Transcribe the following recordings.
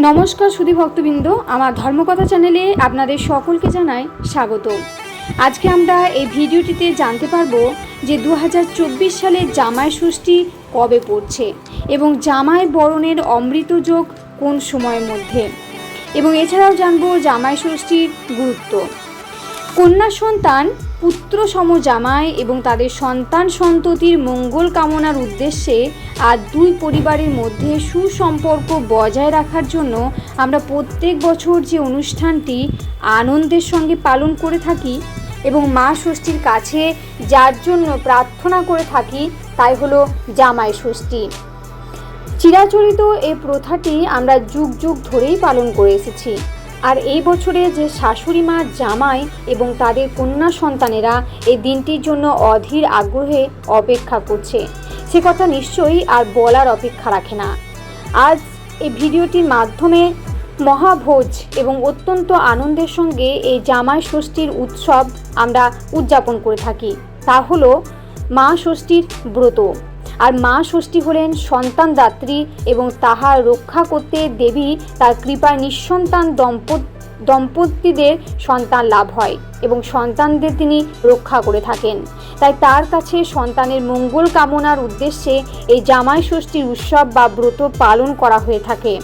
নমস্কার সুধী ভক্তবৃন্দ, আমার ধর্মকথা চ্যানেলে আপনাদের সকলকে জানাই স্বাগত। আজকে আমরা এই ভিডিওটিতে জানতে পারব যে দু হাজার চব্বিশ সালে জামাই ষষ্ঠী কবে পড়ছে এবং জামাই বরণের অমৃত যোগ কোন সময়ের মধ্যে। এবং এছাড়াও জানব জামাই ষষ্ঠীর গুরুত্ব। কন্যা সন্তান, পুত্র সম জামাই এবং তাদের সন্তান সন্ততির মঙ্গল কামনার উদ্দেশ্যে আর দুই পরিবারের মধ্যে সুসম্পর্ক বজায় রাখার জন্য আমরা প্রত্যেক বছর যে অনুষ্ঠানটি আনন্দের সঙ্গে পালন করে থাকি এবং মা ষষ্ঠীর কাছে যার জন্য প্রার্থনা করে থাকি, তাই হলো জামাই ষষ্ঠী। চিরাচরিত এই প্রথাটি আমরা যুগ যুগ ধরেই পালন করে এসেছি। আর এই বছরে যে শাশুড়ি মা জামাই এবং তাদের কন্যা সন্তানেরা এই দিনটির জন্য অধীর আগ্রহে অপেক্ষা করছে। সে কথা নিশ্চয়ই আর বলার অপেক্ষা রাখে না। আজ এই ভিডিওটির মাধ্যমে মহাভোজ এবং অত্যন্ত আনন্দের সঙ্গে এই জামাই ষষ্ঠীর উৎসব আমরা উদযাপন করে থাকি। তা হলো মা ষষ্ঠীর ব্রত। আর মা ষষ্ঠী হলেন সন্তান দাত্রী এবং তাহার রক্ষা করতে দেবী তার কৃপায় নিঃসন্তান দম্পত, দম্পতিদের সন্তান লাভ হয় এবং সন্তানদের তিনি রক্ষা করে থাকেন। তাই তার কাছে সন্তানের মঙ্গল কামনার উদ্দেশ্যে এই জামাই ষষ্ঠীর উৎসব বা ব্রত পালন করা হয়ে থাকে।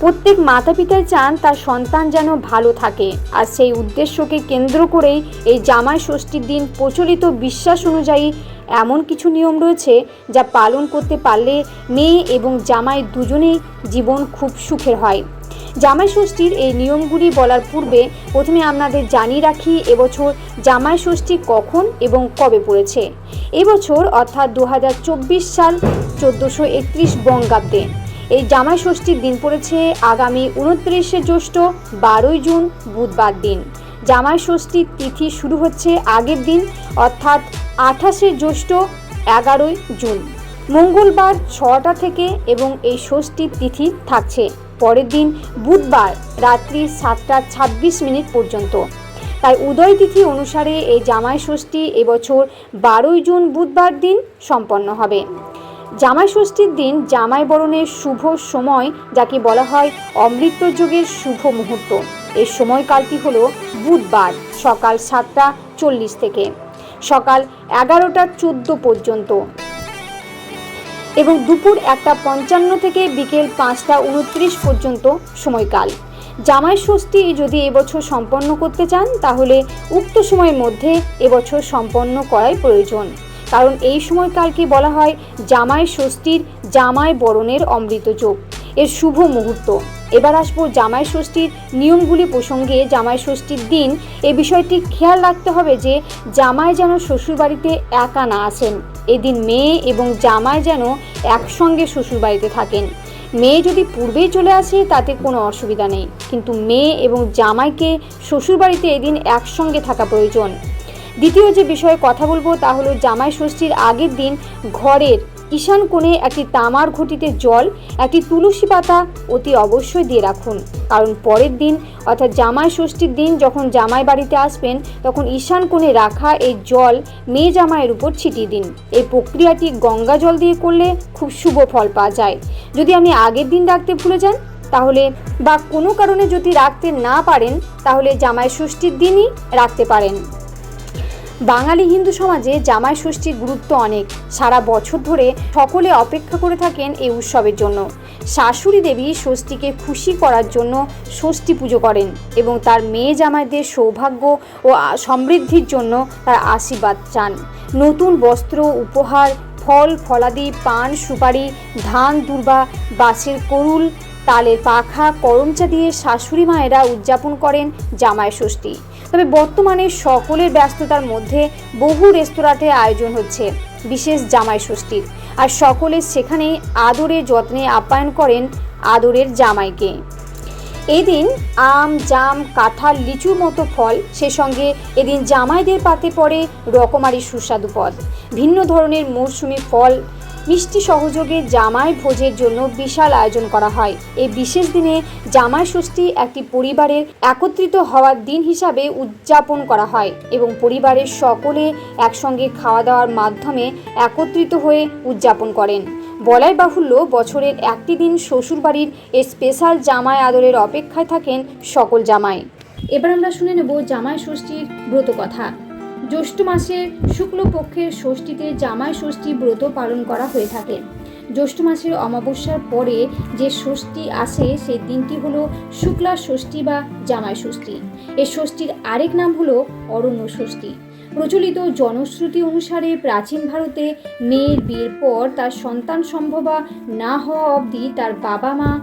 প্রত্যেক মাতা পিতাই চান তার সন্তান যেন ভালো থাকে আর সেই উদ্দেশ্যকে কেন্দ্র করেই এই জামাই ষষ্ঠীর দিন প্রচলিত বিশ্বাস অনুযায়ী এমন কিছু নিয়ম রয়েছে যা পালন করতে পারলে মেয়ে এবং জামাই দুজনেই জীবন খুব সুখের হয়। জামাই ষষ্ঠীর এই নিয়মগুলি বলার পূর্বে প্রথমে আপনাদের জানিয়ে রাখি, এবছর জামাই ষষ্ঠী কখন এবং কবে পড়েছে? এবছর অর্থাৎ দু হাজার চব্বিশ সাল চোদ্দোশো একত্রিশ বঙ্গাব্দে। এই জামাই ষষ্ঠীর দিন পড়েছে আগামী উনত্রিশে জ্যৈষ্ঠ বারোই জুন বুধবার দিন। জামাই ষষ্ঠীর তিথি শুরু হচ্ছে আগের দিন, অর্থাৎ আঠাশে জ্যৈষ্ঠ এগারোই জুন। মঙ্গলবার ছটা থেকে এবং এই ষষ্ঠীর তিথি থাকছে। পরের দিন বুধবার রাত্রি সাতটা ছাব্বিশ মিনিট পর্যন্ত। তাই উদয় তিথি অনুসারে এই জামাই ষষ্ঠী এবছর বারোই জুন বুধবার দিন সম্পন্ন হবে। জামাই ষষ্ঠীর দিন জামাই বরণের শুভ সময়, যাকে বলা হয় অমৃত যুগের শুভ মুহূর্ত। এই সময়কালটি হলো বুধবার সকাল সাতটা চল্লিশ থেকে। সকাল এগারোটা চোদ্দ পর্যন্ত। এবং দুপুর একটা পঞ্চান্ন থেকে বিকেল পাঁচটা উনত্রিশ পর্যন্ত সময়কাল। জামাই ষষ্ঠী যদি এবছর সম্পন্ন করতে চান, তাহলে উক্ত সময়ের মধ্যে এবছর সম্পন্ন করাই প্রয়োজন। কারণ এই সময়কালকে বলা হয় জামাই ষষ্ঠীর জামাই বরণের অমৃত যোগ। এর শুভ মুহূর্ত। এবার আসব জামাই ষষ্ঠীর নিয়মগুলি প্রসঙ্গে জামাই ষষ্ঠীর দিন এ বিষয়টি খেয়াল রাখতে হবে যে জামাই যেন শ্বশুরবাড়িতে একা না আসেন। এদিন মেয়ে এবং জামাই যেন একসঙ্গে শ্বশুরবাড়িতে থাকেন। মেয়ে যদি পূর্বেই চলে আসে, তাতে কোনো অসুবিধা নেই। কিন্তু মেয়ে এবং জামাইকে শ্বশুরবাড়িতে এদিন একসঙ্গে থাকা প্রয়োজন। দ্বিতীয় যে বিষয়ে কথা বলব, তা হলো জামাই ষষ্ঠীর আগের দিন ঘরের ঈশান কোণে একটি তামার ঘটিতে জল, একটি তুলসী পাতা অতি অবশ্যই দিয়ে রাখুন। কারণ পরের দিন, অর্থাৎ জামাই ষষ্ঠীর দিন যখন জামাই বাড়িতে আসবেন, তখন ঈশান কোণে রাখা এই জল মেয়ে জামাইয়ের উপর ছিটিয়ে দিন। এই প্রক্রিয়াটি গঙ্গা জল দিয়ে করলে খুব শুভ ফল পাওয়া যায়। যদি আপনি আগের দিন রাখতে ভুলে যান, তাহলে বা কোনো কারণে যদি রাখতে না পারেন, তাহলে জামাই ষষ্ঠীর দিনই রাখতে পারেন। বাঙালি হিন্দু সমাজে জামাই ষষ্ঠীর গুরুত্ব অনেক। সারা বছর ধরে সকলে অপেক্ষা করে থাকেন এই উৎসবের জন্য। শাশুড়ি দেবী ষষ্ঠীকে খুশি করার জন্য ষষ্ঠী পুজো করেন এবং তার মেয়ে জামাইদের সৌভাগ্য ও সমৃদ্ধির জন্য তার আশীর্বাদ চান। নতুন বস্ত্র, উপহার, ফল, ফলাদি, পান, সুপারি, ধান, দুর্বা, বাঁশের করুল তালের পাখা করমচা দিয়ে শাশুড়ি মায়েরা উদযাপন করেন জামাই ষষ্ঠী। তবে বর্তমানে সকলের ব্যস্ততার মধ্যে বহু রেস্তোরাঁতে আয়োজন হচ্ছে বিশেষ জামাই ষষ্ঠীর। আর সকলে সেখানে আদরে যত্নে আপ্যায়ন করেন আদরের জামাইকে। এদিন আম, জাম, কাঁঠাল, লিচুর মতো ফল সে সঙ্গে এদিন জামাইদের পাতে পড়ে রকমারি সুস্বাদু পদ। ভিন্ন ধরনের মৌসুমি ফল মিষ্টি সহযোগে জামাই ভোজের জন্য বিশাল আয়োজন করা হয়। এই বিশেষ দিনে জামাই ষষ্ঠী একটি পরিবারের একত্রিত হওয়ার দিন হিসাবে উদযাপন করা হয় এবং পরিবারের সকলে একসঙ্গে খাওয়া দাওয়ার মাধ্যমে একত্রিত হয়ে উদযাপন করেন। বলাই বাহুল্য, বছরের একটি দিন শ্বশুরবাড়ির এই স্পেশাল জামাই আদরের অপেক্ষায় থাকেন সকল জামাই। এবার আমরা শুনে নেব জামাই ষষ্ঠীর ব্রত কথা। জ্যৈষ্ঠ মাসের শুক্লপক্ষের ষষ্ঠীতে জামাই ষষ্ঠী ব্রত পালন করা হয়ে থাকে। জ্যৈষ্ঠ মাসের অমাবস্যার পরে যে ষষ্ঠী আসে, সেই দিনটি হলো শুক্লা ষষ্ঠী বা জামাই ষষ্ঠী। এই ষষ্ঠীর আরেক নাম হলো অরণ্য ষষ্ঠী। প্রচলিত জনশ্রুতি অনুসারে প্রাচীন ভারতে মেয়ের বিয়ের পর তার সন্তান সম্ভবা না হওয়া অবধি তার বাবা মা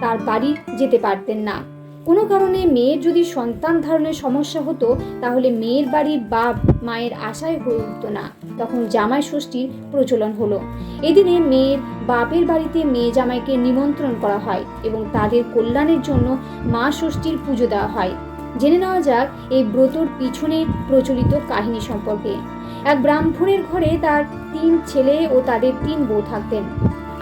তার বাড়ি যেতে পারতেন না। কোনো কারণে মেয়ের যদি সন্তান ধারণের সমস্যা হতো, তাহলে মেয়ের বাড়ির বাপ মায়ের আশায় হয়ে উঠতো না। তখন জামাই ষষ্ঠীর প্রচলন হলো। এদিনে মেয়ের বাপের বাড়িতে মেয়ে জামাইকে নিমন্ত্রণ করা হয় এবং তাদের কল্যাণের জন্য মা ষষ্ঠীর পুজো দেওয়া হয়। জেনে নেওয়া যাক এই ব্রতর পিছনে প্রচলিত কাহিনী সম্পর্কে। এক ব্রাহ্মণের ঘরে তার তিন ছেলে ও তাদের তিন বউ থাকতেন।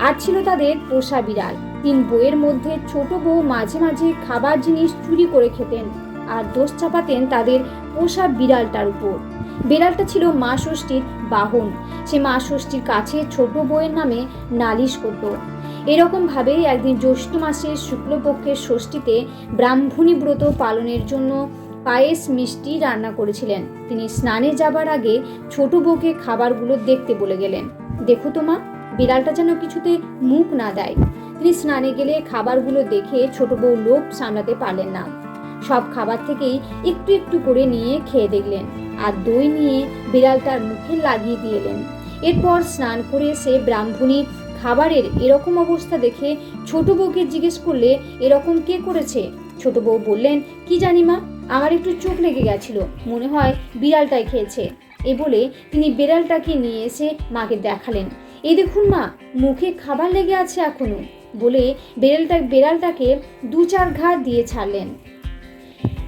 আর ছিল তাদের পোষা বিড়াল। তিন বইয়ের মধ্যে ছোট বউ মাঝে মাঝে খাবার জিনিস চুরি করে খেতেন আর দোষ চাপাতেন তাদের পোষা বিড়ালটার উপর। বিড়ালটা ছিল মা ষষ্ঠীর বাহন। সে মা ষষ্ঠীর কাছে ছোট বউয়ের নামে নালিশ করত। এরকম ভাবে একদিন জ্যৈষ্ঠ মাসের শুক্লপক্ষের ষষ্ঠীতে ব্রাহ্মণী ব্রত পালনের জন্য পায়েস মিষ্টি রান্না করেছিলেন। তিনি স্নানে যাবার আগে ছোট বউকে খাবারগুলো দেখতে বলে গেলেন। দেখো তো মা। বিড়ালটা যেন কিছুতে মুখ না দেয়। তিনি স্নানে গেলে খাবারগুলো দেখে ছোট বউ লোভ সামলাতে পারলেন না। সব খাবার থেকেই একটু একটু করে নিয়ে খেয়ে দেখলেন আর দই নিয়ে বিড়ালটার মুখে লাগিয়ে দিয়ে এলেন। এরপর স্নান করে সে ব্রাহ্মণী খাবারের এরকম অবস্থা দেখে ছোট বউকে জিজ্ঞেস করলে, এরকম কে করেছে? ছোট বউ বললেন, কি জানি মা, আমার একটু চোখ লেগে গেছিল, মনে হয় বিড়ালটাই খেয়েছে। এ বলে তিনি বিড়ালটাকে নিয়ে এসে মাকে দেখালেন। এই দেখুন মা, মুখে খাবার লেগে আছে এখনও বলে বেড়ালটা বেড়ালটাকে দু চার ঘা দিয়ে ছাড়লেন।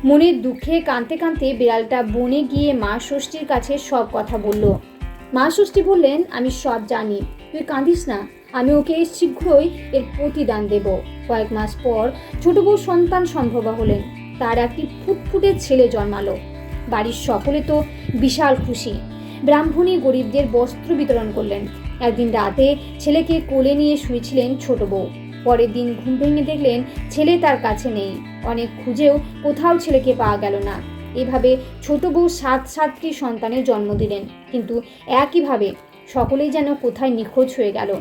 মনের দুঃখে কাঁদতে কাঁদতে বিড়ালটা বনে গিয়ে মা ষষ্ঠীর কাছে সব কথা বলল। মা ষষ্ঠী বললেন, আমি সব জানি। তুই কাঁদিস না। আমি ওকে শীঘ্রই এর প্রতিদান দেব। কয়েক মাস পর ছোট বউ সন্তান সম্ভবা হলেন। তার একটি ফুটফুটে ছেলে জন্মালো। বাড়ির সকলে তো বিশাল খুশি। ব্রাহ্মণী গরিবদের বস্ত্র বিতরণ করলেন। একদিন রাতে ছেলেকে কোলে নিয়ে শুয়েছিলেন ছোট বউ। পরের দিন ঘুম ভেঙে দেখলেন ছেলে তার কাছে নেই। অনেক খুঁজেও কোথাও ছেলেকে পাওয়া গেল না। এভাবে ছোট বউ সাত সাতটি সন্তানের জন্ম দিলেন। কিন্তু একইভাবে সকলেই যেন কোথায় নিখোঁজ হয়ে গেল।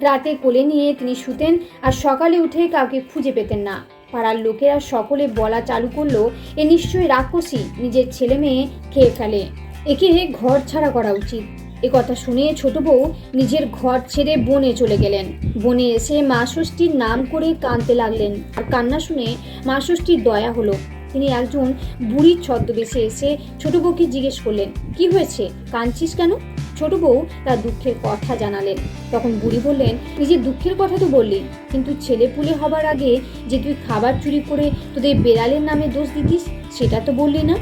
রাতে কোলে নিয়ে তিনি শুতেন আর সকালে উঠে কাউকে খুঁজে পেতেন না। পাড়ার লোকেরা সকলে বলা চালু করল এ নিশ্চয়ই রাক্ষসী নিজের ছেলে মেয়ে খেয়ে ফেলে। একে ঘর ছাড়া করা উচিত। এ কথা শুনে ছোট বউ নিজের ঘর ছেড়ে বনে চলে গেলেন। বনে এসে মা ষষ্ঠীর নাম করে কাঁদতে লাগলেন। আর কান্না শুনে মা ষষ্ঠীর দয়া হলো। তিনি একজন বুড়ির ছদ্মবেশে এসে ছোট বউকে জিজ্ঞেস করলেন, কি হয়েছে? কাঁদছিস কেন? ছোট বউ তার দুঃখের কথা জানালেন। তখন বুড়ি বললেন নিজের দুঃখের কথা তো বললি, কিন্তু ছেলে পুলে হবার আগে যে তুই খাবার চুরি করে তোদের বেড়ালের নামে দোষ দিতিস, সেটা তো বললি না?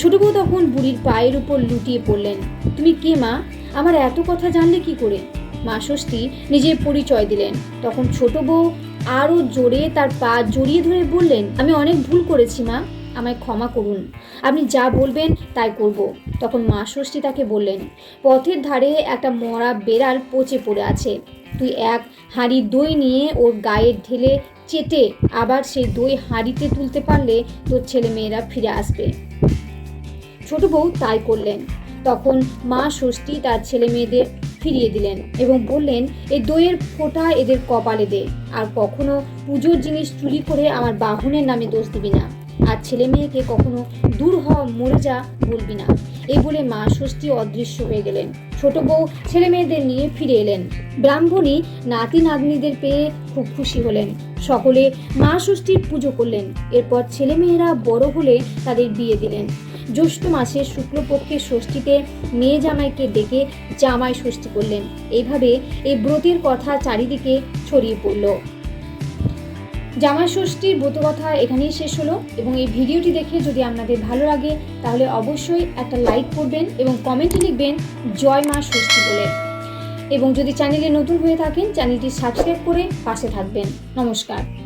ছোট বউ তখন বুড়ির পায়ের উপর লুটিয়ে পড়লেন, তুমি কে মা? আমার এত কথা জানলে কি করে? মা ষষ্ঠী নিজের পরিচয় দিলেন। তখন ছোট বউ আরও জোরে তার পা জড়িয়ে ধরে বললেন, আমি অনেক ভুল করেছি, মা। আমায় ক্ষমা করুন। আপনি যা বলবেন তাই করব। তখন মা ষষ্ঠী তাকে বললেন, পথের ধারে একটা মরা বেড়াল পচে পড়ে আছে। তুই এক হাঁড়ি দই নিয়ে ওর গায়ে ঢেলে চেটে আবার সেই দই হাঁড়িতে তুলতে পারলে তোর ছেলে মেয়েরা ফিরে আসবে। ছোট বউ তাই করলেন। তখন মা ষষ্ঠী তার ছেলে মেয়েদের ফিরিয়ে দিলেন এবং বললেন এই দইয়ের ফোঁটা এদের কপালে দে, আর কখনো পুজোর জিনিস চুরি করে আমার বাহনের নামে দোষ দিবি না। আর ছেলে মেয়েকে কখনো দূর হ মরে যা বলবি না। এই বলে মা ষষ্ঠী অদৃশ্য হয়ে গেলেন। ছোট বউ ছেলে মেয়েদের নিয়ে ফিরে এলেন। ব্রাহ্মণী নাতি নাতনিদের পেয়ে খুব খুশি হলেন। সকলে মা ষষ্ঠীর পুজো করলেন। এরপর ছেলে মেয়েরা বড় হলে তাদের বিয়ে দিলেন। জ্যৈষ্ঠ মাসের শুক্লপক্ষের ষষ্ঠীতে মেয়ে জামাইকে ডেকে জামাই ষষ্ঠী করলেন। এইভাবে এই ব্রতের কথা চারিদিকে ছড়িয়ে পড়ল। জামাই ষষ্ঠীর ব্রতকথা এখানেই শেষ হলো এবং এই ভিডিওটি দেখে যদি আপনাদের ভালো লাগে, তাহলে অবশ্যই একটা লাইক করবেন এবং কমেন্টে লিখবেন, জয় মা ষষ্ঠী বলে। এবং যদি চ্যানেলে নতুন হয়ে থাকেন, চ্যানেলটি সাবস্ক্রাইব করে পাশে থাকবেন। নমস্কার।